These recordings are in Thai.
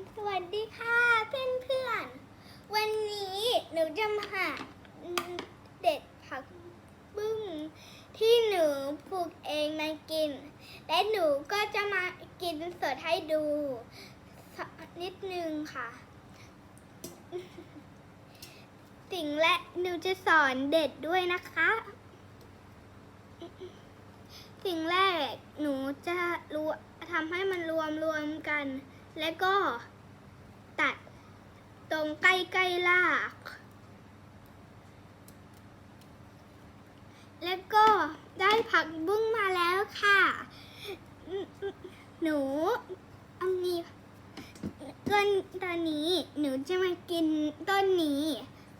สวัสดีค่ะเพื่อนเพื่อนๆวันนี้หนูจะมาหาเด็ดผักบุ้งที่หนูปลูกเองมากิน และหนูก็จะมากินสดให้ดูนิดนึงค่ะ สิ่งแรกหนูจะสอนเด็ดด้วยนะคะ สิ่งแรกหนูจะรวทำให้มันรวมรวมกัน แล้วก็ตัดตรงใกล้ใกล้ๆราก แล้วก็ได้ผักบุ้งมาแล้วค่ะ หนูอันนี้ต้นตอนนี้หนูจะมากินต้นนี้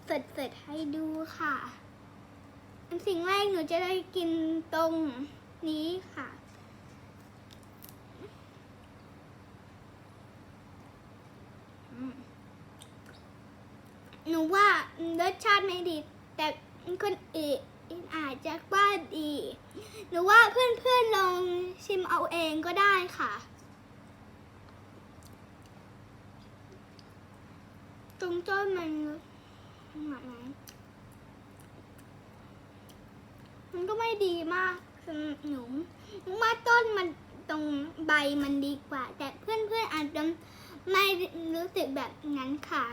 สดๆให้ดูค่ะ สิ่งแรกหนูจะได้กินตรงนี้ค่ะ หนูว่ารสชาติไม่ดี แต่คนอื่นอาจจะว่าดี หนูว่าเพื่อนๆลองชิมเอาเองก็ได้ค่ะตรงต้นมันแบบไหนมันก็ไม่ดีมากสำหรับหนูหนูว่าต้นมันตรงใบมันดีกว่า แต่เพื่อนๆอาจจะ ไม่รู้สึกแบบนั้นค่ะ